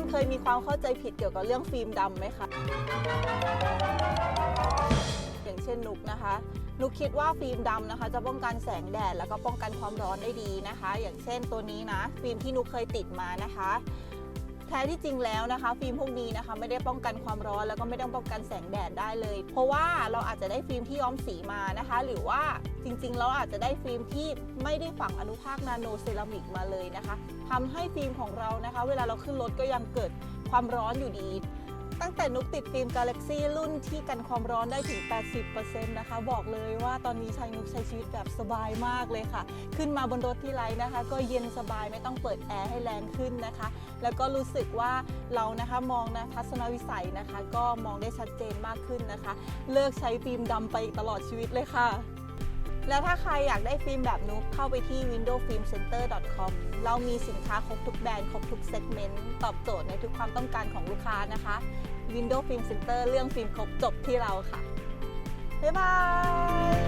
นเคยมีความเข้าใจผิดเกี่ยวกับเรื่องฟิล์มดำไหมคะ อย่างเช่นนุกนะคะนุกคิดว่าฟิล์มดำนะคะ จะป้องกันแสงแดดแล้วก็ป้องกันความร้อนได้ดีนะคะ อย่างเช่นตัวนี้นะ ฟิล์มที่นุกเคยติดมานะคะ แท้ที่จริงแล้วนะคะ ฟิล์มพวกนี้นะคะ ไม่ได้ป้องกันความร้อนแล้วก็ไม่ต้องป้องกันแสงแดดได้เลย เพราะว่าเราอาจจะได้ฟิล์มที่ย้อมสีมานะคะ หรือว่าจริงๆ เราอาจจะได้ฟิล์มที่ไม่ได้ฝังอนุภาคนาโนเซรามิกมาเลยนะคะทำให้ฟิล์มของเรานะคะ เวลาเราขึ้นรถก็ยังเกิดความร้อนอยู่ดี ตั้งแต่นุกติดฟิล์ม Galaxy รุ่นที่กันความร้อนได้ถึง 80%นะคะ บอกเลยว่าตอนนี้ใช้นุกใช้ชีวิตแบบสบายมากเลยค่ะ ขึ้นมาบนรถที่ไรนะคะ ก็เย็นสบายไม่ต้องเปิดแอร์ให้แรงขึ้นนะคะ แล้วก็รู้สึกว่าเรานะคะมองนะทัศนวิสัยนะคะ ก็มองได้ชัดเจนมากขึ้นนะคะ เลิกใช้ฟิล์มดำไปตลอดชีวิตเลยค่ะ แล้วถ้าใครอยากได้ฟิล์มแบบนุกเข้าไปที่ windowfilmcenter.com เรามีสินค้าครบทุกแบรนด์ ครบทุกเซกเมนต์ตอบโจทย์ในทุกความต้องการของลูกค้านะคะ Window Film Center เรื่องฟิล์มครบจบที่เราค่ะ บ๊ายบาย